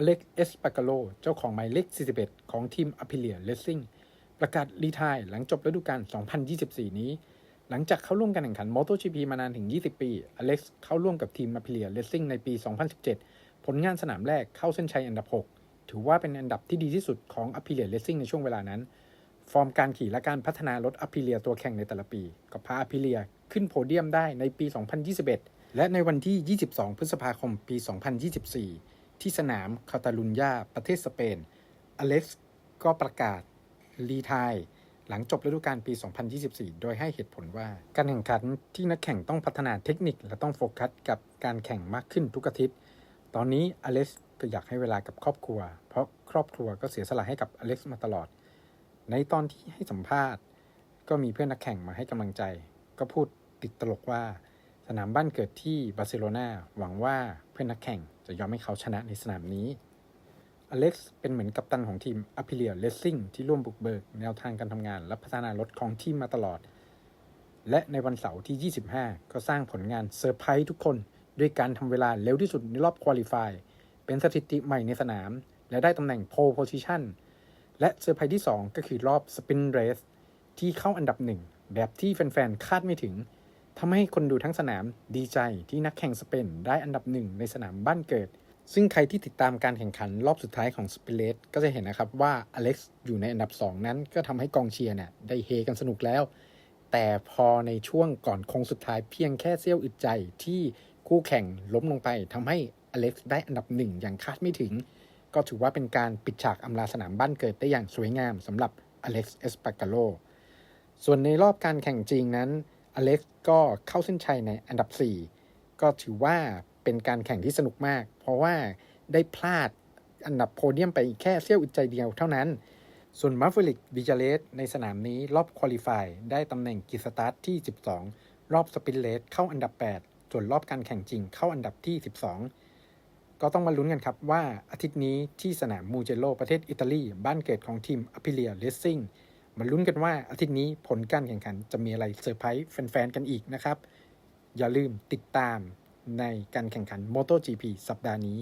อเล็กเอสปากาโล เจ้าของหมายเลข 41 ของทีมอ p ิเลียเลสซิ่งประกาศรีไทายหลังจบฤดูกาล 2024 นี้ หลังจากเข้าร่วมการแข่งขัน MotoGP มานานถึง 20 ปี อเล็กซ์เข้าร่วมกับทีมอ p ิเลียเลสซิ่งในปี 2017 ผลงานสนามแรกเข้าเส้นชัยอันดับ 6 ถือว่าเป็นอันดับที่ดีที่สุดของอ p ิเลียเลสซิ่งในช่วงเวลานั้น ฟอร์มการขี่และการพัฒนารถอ p ิเลียตัวแข่งในแต่ละปี ก็พาอ p ิเลียขึ้นโพเดียมได้ในปี 2021 และในวันที่ 22 พฤษภาคม ปี 2024 ที่สนามคาตาลุญญาประเทศสเปน อเล็กซ์ก็ประกาศรีไทายหลังจบฤดูกาลปี 2024 โดยให้เหตุผลว่า การแข่งขันที่นักแข่งต้องพัฒนาเทคนิค และต้องโฟกัสกับการแข่งมากขึ้นทุกอาทิตย์ ตอนนี้อเล็กซ์ก็อยากให้เวลากับครอบครัว เพราะครอบครัวก็เสียสละให้กับอเล็กซ์มาตลอด ในตอนที่ให้สัมภาษณ์ ก็มีเพื่อนนักแข่งมาให้กำลังใจ ก็พูดติดตลกว่า สนามบ้านเกิดที่บาร์เซโลนาหวังว่าเพื่อนนักแข่ง จะยอมให้เขาชนะในสนามนี้ อเล็กซ์เป็นเหมือนกัปตันของทีมอ p ิเลียเลสซิ่งที่ร่วมบุกเบิกแนวทางการทำงานและพัฒนารถของทีมมาตลอด และในวันเสาร์ที่ 25 ก็สร้างผลงานเซอร์ไพรส์ทุกคน ด้วยการทำเวลาเร็วที่สุดในรอบควอลิฟายเป็นสถิติใหม่ในสนาม และได้ตำแหน่งโพ l โพ i ิชันและเซอร์ไพรส์ที่ 2 ก็คือรอบสปินเรสที่เข้าอันดับหนึ่งแบบที่แฟนๆคาดไม่ถึง ทำให้คนดูทั้งสนามดีใจที่นักแข่งสเปนได้อันดับหนึ่งในสนามบ้านเกิด ซึ่งใครที่ติดตามการแข่งขันรอบสุดท้ายของสเปเลสก็จะเห็นนะครับว่าอเล็กซ์อยู่ในอันดับ 2 นั้นก็ทำให้กองเชียร์เนี่ยได้เฮกันสนุกแล้ว แต่พอในช่วงก่อนโค้งสุดท้ายเพียงแค่เสี้ยวอึดใจที่คู่แข่งล้มลงไปทำให้อเล็กซ์ได้อันดับหนึ่งอย่างคาดไม่ถึง ก็ถือว่าเป็นการปิดฉากอำลาสนามบ้านเกิดได้อย่างสวยงามสำหรับอเล็กซ์เอสปากาโลส่วนในรอบการแข่งจริงนั้น อเล็กซ์ก็เข้าเส้นชัยในอันดับ 4 ก็ถือว่าเป็นการแข่งที่สนุกมาก เพราะว่าได้พลาดอันดับโพเดียมไปแค่เสี้ยวอึดใจเดียวเท่านั้น ส่วนมาฟลิกวิจาเลสในสนามนี้รอบควอลิฟายได้ตำแหน่งกิจสตาร์ทที่ 12 รอบสปินเลสเข้าอันดับ 8 ส่วนรอบการแข่งจริงเข้าอันดับที่ 12 ก็ต้องมาลุ้นกันครับว่าอาทิตย์นี้ที่สนามมูเจโลประเทศอิตาลี บ้านเกิดของทีมอ p ิเลียเลสซิ่ง มาลุ้นกันว่าอาทิตย์นี้ผลการแข่งขันจะมีอะไรเซอร์ไพรส์แฟนๆกันอีกนะครับ อย่าลืมติดตามในการแข่งขัน MotoGP สัปดาห์นี้